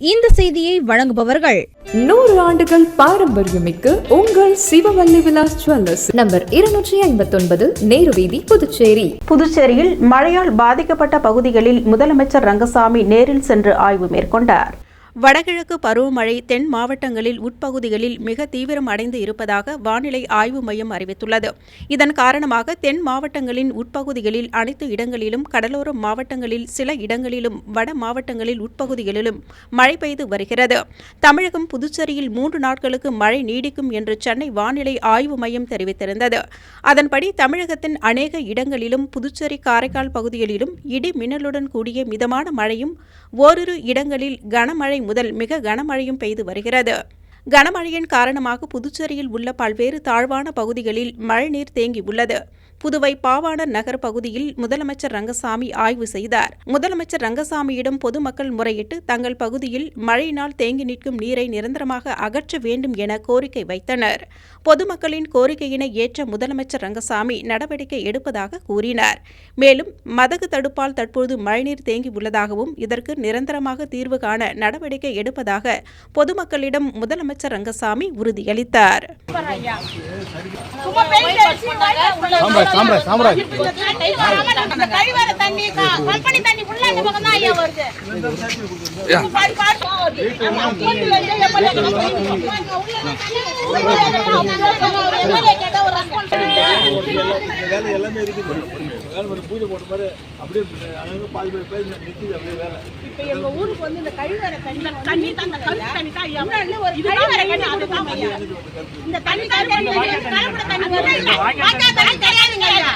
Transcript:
இந்த செய்தியை வழங்குபவர்கள் நூறு ஆண்டுகள் பாரம்பரியமிக்க உங்கள் சிவவல்லி விலாஸ் ஜுவல்லர்ஸ். நம்பர் இருநூற்றி ஐம்பத்தொன்பது நேரு வீதி புதுச்சேரி. புதுச்சேரியில் மழையால் பாதிக்கப்பட்ட பகுதிகளில் முதலமைச்சர் ரங்கசாமி நேரில் சென்று ஆய்வு மேற்கொண்டார். வடகிழக்கு பருவமழை தென் மாவட்டங்களில் உட்பகுதிகளில் மிக தீவிரம் அடைந்து இருப்பதாக வானிலை ஆய்வு மையம் அறிவித்துள்ளது. இதன் காரணமாக தென் மாவட்டங்களின் உட்பகுதிகளில் அனைத்து இடங்களிலும் கடலோர மாவட்டங்களில் சில இடங்களிலும் வட மாவட்டங்களில் உட்பகுதிகளிலும் மழை பெய்து வருகிறது. தமிழகம் புதுச்சேரியில் மூன்று நாட்களுக்கு மழை நீடிக்கும் என்று சென்னை வானிலை ஆய்வு மையம் தெரிவித்திருந்தது. அதன்படி தமிழகத்தின் அநேக இடங்களிலும் புதுச்சேரி காரைக்கால் பகுதிகளிலும் இடி மின்னலுடன் கூடிய மிதமான மழையும் ஓரிரு இடங்களில் கனமழை முதல் மிக கனமழையும் பெய்து வருகிறது. கனமழையின் காரணமாக புதுச்சேரியில் உள்ள பல்வேறு தாழ்வான பகுதிகளில் மழைநீர் தேங்கியுள்ளது. புதுவை பாவாணர் நகர் பகுதியில் முதலமைச்சர் ரங்கசாமி ஆய்வு செய்தார். முதலமைச்சர் ரங்கசாமியிடம் பொதுமக்கள் முறையிட்டு தங்கள் பகுதியில் மழையினால் தேங்கி நிற்கும் நீரை நிரந்தரமாக அகற்ற வேண்டும் என கோரிக்கை வைத்தனர். பொதுமக்களின் கோரிக்கையினை ஏற்ற முதலமைச்சர் ரங்கசாமி நடவடிக்கை எடுப்பதாக கூறினார். மேலும் மதகு தடுப்பால் தற்போது மழைநீர் தேங்கி உள்ளதாகவும் இதற்கு நிரந்தரமாக தீர்வு காண நடவடிக்கை எடுப்பதாக பொதுமக்களிடம் முதலமைச்சர் ரங்கசாமி உறுதியளித்தார். சாம்ராஜ் சாம்ராஜ் வேலை எல்லாமே இருக்குது வேலை ஒரு பூஜை போட்ட மாதிரி அப்படியே பாதி பேர் பேர் நிற்கிது அப்படியே வேலை இப்ப எங்க ஊருக்கு வந்து இந்த கழிவறை தண்ணி தண்ணி தான் இந்த தண்ணி தான் ஒரு கழிவறை தண்ணி அதுதான் ஐயா இந்த தண்ணி தான் கலப்பட தண்ணி வருது வாய்க்கா தண்ணி